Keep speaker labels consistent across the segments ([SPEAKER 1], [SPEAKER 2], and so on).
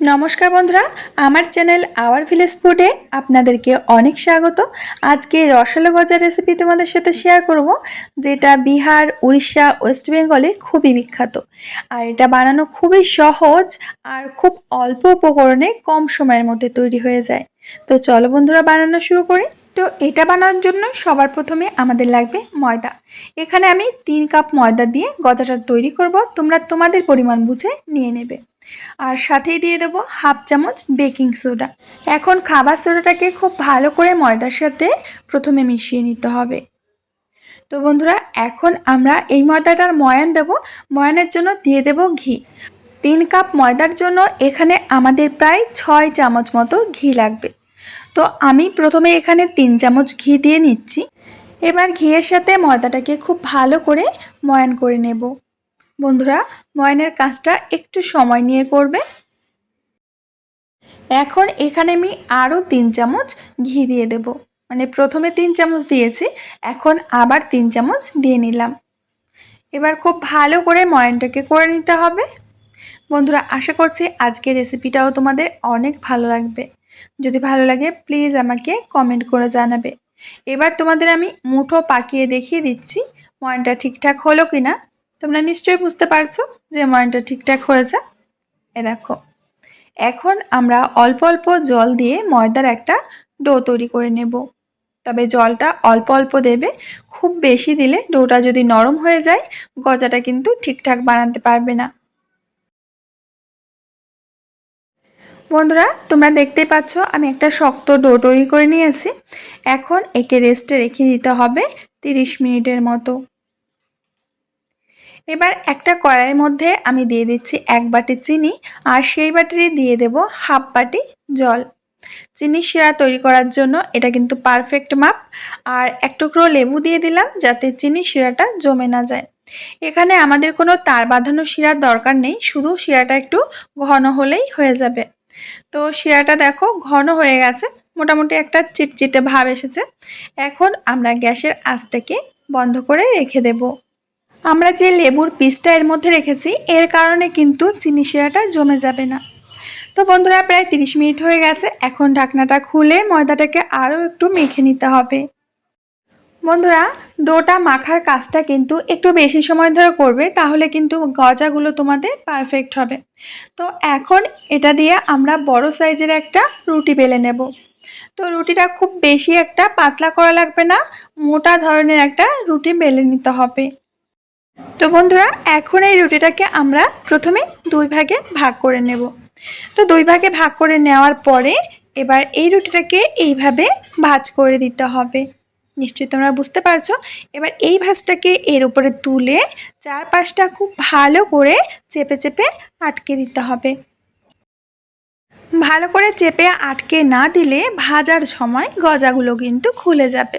[SPEAKER 1] নমস্কার বন্ধুরা, আমার চ্যানেল আওয়ার ভিলেজ ফুডে আপনাদেরকে অনেক স্বাগত। আজকে রসালো গজার রেসিপি তোমাদের সাথে শেয়ার করব, যেটা বিহার, উড়িষ্যা, ওয়েস্ট বেঙ্গলে খুবই বিখ্যাত। আর এটা বানানো খুবই সহজ আর খুব অল্প উপকরণে কম সময়ের মধ্যে তৈরি হয়ে যায়। তো চলো বন্ধুরা, বানানো শুরু করি। তো এটা বানানোর জন্য সবার প্রথমে আমাদের লাগবে ময়দা। এখানে আমি তিন কাপ ময়দা দিয়ে গজাটা তৈরি করব, তোমরা তোমাদের পরিমাণ বুঝে নিয়ে নেবে। আর সাথেই দিয়ে দেবো হাফ চামচ বেকিং সোডা। এখন খাবার সোডাটাকে খুব ভালো করে ময়দার সাথে প্রথমে মিশিয়ে নিতে হবে। তো বন্ধুরা, এখন আমরা এই ময়দাটার ময়ান দেব। ময়ানের জন্য দিয়ে দেব ঘি। তিন কাপ ময়দার জন্য এখানে আমাদের প্রায় ছয় চামচ মতো ঘি লাগবে। তো আমি প্রথমে এখানে তিন চামচ ঘি দিয়ে নিচ্ছি। এবার ঘিয়ের সাথে ময়দাটাকে খুব ভালো করে ময়ান করে নেব। বন্ধুরা, ময়নের কাজটা একটু সময় নিয়ে করবে। এখন এখানে আমি আরও তিন চামচ ঘি দিয়ে দেব। মানে প্রথমে তিন চামচ দিয়েছি, এখন আবার তিন চামচ দিয়ে নিলাম। এবার খুব ভালো করে ময়নটাকে করে নিতে হবে। বন্ধুরা, আশা করছি আজকের রেসিপিটাও তোমাদের অনেক ভালো লাগবে। যদি ভালো লাগে, প্লিজ আমাকে কমেন্ট করে জানাবে। এবার তোমাদের আমি মুঠো পাকিয়ে দেখিয়ে দিচ্ছি ময়নটা ঠিকঠাক হলো কি না তোমরা নিশ্চয়ই বুঝতে পারছ যে ময়নটা ঠিকঠাক হয়েছে। এ দেখো, এখন আমরা অল্প অল্প জল দিয়ে ময়দার একটা ডো তৈরি করে নেব। তবে জলটা অল্প অল্প দেবে, খুব বেশি দিলে ডোটা যদি নরম হয়ে যায়, গজাটা কিন্তু ঠিকঠাক বানাতে পারবে না। বন্ধুরা, তোমরা দেখতেই পাচ্ছ আমি একটা শক্ত ডো তৈরি করে নিয়েছি। এখন একে রেস্টে রেখে দিতে হবে তিরিশ মিনিটের মতো। এবার একটা কড়াইয়ের মধ্যে আমি দিয়ে দিচ্ছি এক বাটি চিনি আর সেই বাটিতে দিয়ে দেব হাফ বাটি জল। চিনি শিরা তৈরি করার জন্য এটা কিন্তু পারফেক্ট মাপ। আর এক টুকরো লেবু দিয়ে দিলাম যাতে চিনি শিরাটা জমে না যায়। এখানে আমাদের কোনো তার বাঁধানো শিরার দরকার নেই, শুধু শিরাটা একটু ঘন হলেই হয়ে যাবে। তো শিরাটা দেখো ঘন হয়ে গেছে, মোটামুটি একটা চিটচিটে ভাব এসেছে। এখন আমরা গ্যাসের আঁচটাকে বন্ধ করে রেখে দেবো। আমরা যে লেবুর পিসটা এর মধ্যে রেখেছি, এর কারণে কিন্তু চিনি শিরাটা জমে যাবে না। তো বন্ধুরা, প্রায় তিরিশ মিনিট হয়ে গেছে, এখন ঢাকনাটা খুলে ময়দাটাকে আরও একটু মেখে নিতে হবে। বন্ধুরা, ডোটা মাখার কাজটা কিন্তু একটু বেশি সময় ধরে করবে, তাহলে কিন্তু গজাগুলো তোমাদের পারফেক্ট হবে। তো এখন এটা দিয়ে আমরা বড় সাইজের একটা রুটি বেলে নেব। তো রুটিটা খুব বেশি একটা পাতলা করা লাগবে না, মোটা ধরনের একটা রুটি বেলে নিতে হবে। তো বন্ধুরা, এখন এই রুটিটাকে আমরা প্রথমে দুই ভাগে ভাগ করে নেব। তো দুই ভাগে ভাগ করে নেওয়ার পরে এবার এই রুটিটাকে এইভাবে ভাজ করে দিতে হবে। নিশ্চয়ই তোমরা বুঝতে পারছ? এবার এই ভাজটাকে এর উপরে তুলে চারপাশটা খুব ভালো করে চেপে চেপে আটকে দিতে হবে। ভালো করে চেপে আটকে না দিলে ভাজার সময় গজাগুলো কিন্তু খুলে যাবে।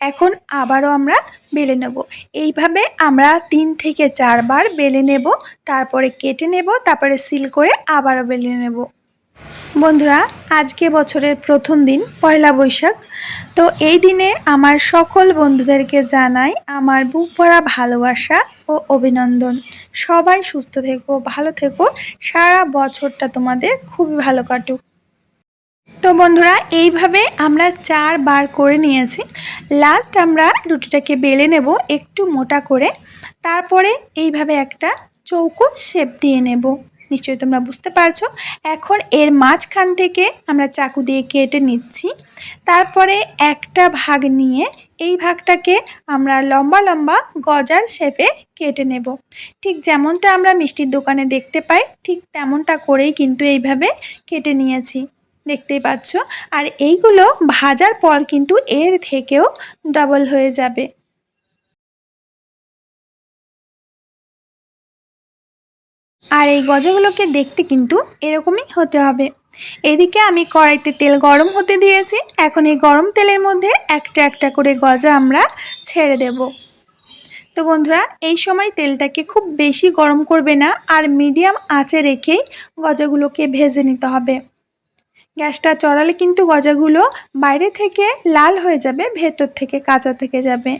[SPEAKER 1] এখন আবারও আমরা বেলে নেব। এইভাবে আমরা তিন থেকে চারবার বেলে নেব, তারপরে কেটে নেব, তারপরে সিল করে আবারও বেলে নেব। বন্ধুরা, আজকে বছরের প্রথম দিন, পয়লা বৈশাখ। তো এই দিনে আমার সকল বন্ধুদেরকে জানাই আমার বুক ভরা ভালোবাসা ও অভিনন্দন। সবাই সুস্থ থেকো, ভালো থেকো। সারা বছরটা তোমাদের খুবই ভালো কাটুক। তো বন্ধুরা, এইভাবে আমরা চার বার করে নিয়েছি। লাস্ট আমরা রুটিটাকে বেলে নেব একটু মোটা করে। তারপরে এইভাবে একটা চৌকো শেপ দিয়ে নেব। নিশ্চয়ই তোমরা বুঝতে পারছ। এখন এর মাঝখান থেকে আমরা চাকু দিয়ে কেটে নিচ্ছি। তারপরে একটা ভাগ নিয়ে এই ভাগটাকে আমরা লম্বা লম্বা গজার শেপে কেটে নেব। ঠিক যেমনটা আমরা মিষ্টির দোকানে দেখতে পাই, ঠিক তেমনটা করেই কিন্তু এইভাবে কেটে নিয়েছি। দেখতেই পাচ্ছ? আর এইগুলো ভাজার পর কিন্তু এর থেকেও ডাবল হয়ে যাবে। আর এই গজাগুলোকে দেখতে কিন্তু এরকমই হতে হবে। এদিকে আমি কড়াইতে তেল গরম হতে দিয়েছি। এখন এই গরম তেলের মধ্যে একটা একটা করে গজা আমরা ছেড়ে দেব। তো বন্ধুরা, এই সময় তেলটাকে খুব বেশি গরম করবে না আর মিডিয়াম আঁচে রেখেই গজাগুলোকে ভেজে নিতে হবে। গ্যাসটা চড়ালে কিন্তু গজাগুলো বাইরে থেকে লাল হয়ে যাবে, ভেতর থেকে কাঁচা থেকে যাবে।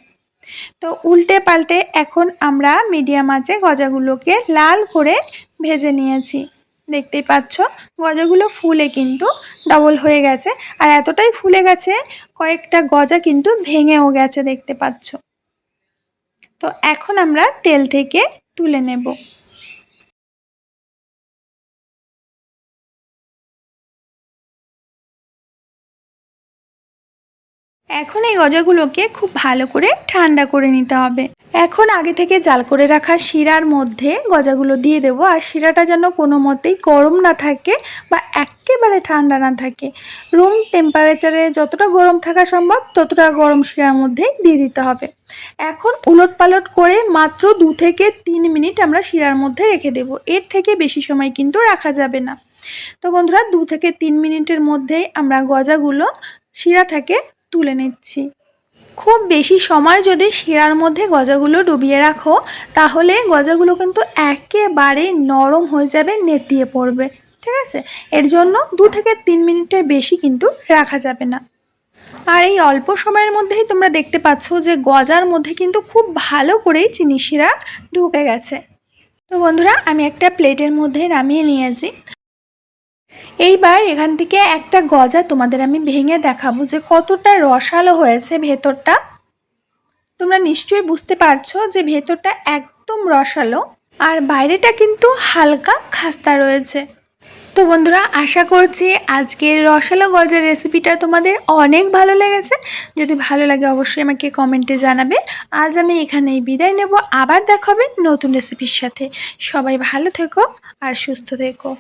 [SPEAKER 1] তো উল্টে পাল্টে এখন আমরা মিডিয়াম আঁচে গজাগুলোকে লাল করে ভেজে নিয়েছি। দেখতেই পাচ্ছ, গজাগুলো ফুলে কিন্তু ডবল হয়ে গেছে। আর এতটাই ফুলে গেছে, কয়েকটা গজা কিন্তু ভেঙেও গেছে, দেখতে পাচ্ছ। তো এখন আমরা তেল থেকে তুলে নেব। এখন এই গজাগুলোকে খুব ভালো করে ঠান্ডা করে নিতে হবে। এখন আগে থেকে জাল করে রাখা শিরার মধ্যে গজাগুলো দিয়ে দেবো আর শিরাটা যেন কোনো মতেই গরম না থাকে বা একেবারে ঠান্ডা না থাকে। রুম টেম্পারেচারে যতটা গরম থাকা সম্ভব, ততটা গরম শিরার মধ্যে দিয়ে দিতে হবে। এখন উলট পালট করে মাত্র দু থেকে তিন মিনিট আমরা শিরার মধ্যে রেখে দেব। এর থেকে বেশি সময় কিন্তু রাখা যাবে না। তো বন্ধুরা, দু থেকে তিন মিনিটের মধ্যেই আমরা গজাগুলো শিরা থেকে তুলে নিচ্ছি। খুব বেশি সময় যদি শিরার মধ্যে গজাগুলো ডুবিয়ে রাখো, তাহলে গজাগুলো কিন্তু একেবারে নরম হয়ে যাবে, নেতিয়ে পড়বে, ঠিক আছে? এর জন্য দু থেকে তিন মিনিটের বেশি কিন্তু রাখা যাবে না। আর এই অল্প সময়ের মধ্যেই তোমরা দেখতে পাচ্ছ যে গজার মধ্যে কিন্তু খুব ভালো করেই চিনি শিরা ঢুকে গেছে। তো বন্ধুরা, আমি একটা প্লেটের মধ্যে নামিয়ে নিয়েছি। এইবার এখান থেকে একটা গজা তোমাদের আমি ভেঙে দেখাবো যে কতটা রসালো হয়েছে ভেতরটা। তোমরা নিশ্চয়ই বুঝতে পারছ যে ভেতরটা একদম রসালো, আর বাইরেটা কিন্তু হালকা খাস্তা রয়েছে। তো বন্ধুরা, আশা করছি আজকের রসালো গজার রেসিপিটা তোমাদের অনেক ভালো লেগেছে। যদি ভালো লাগে অবশ্যই আমাকে কমেন্টে জানাবে। আজ আমি এখানেই বিদায় নেব। আবার দেখাবে নতুন রেসিপির সাথে। সবাই ভালো থেকো আর সুস্থ থেকো।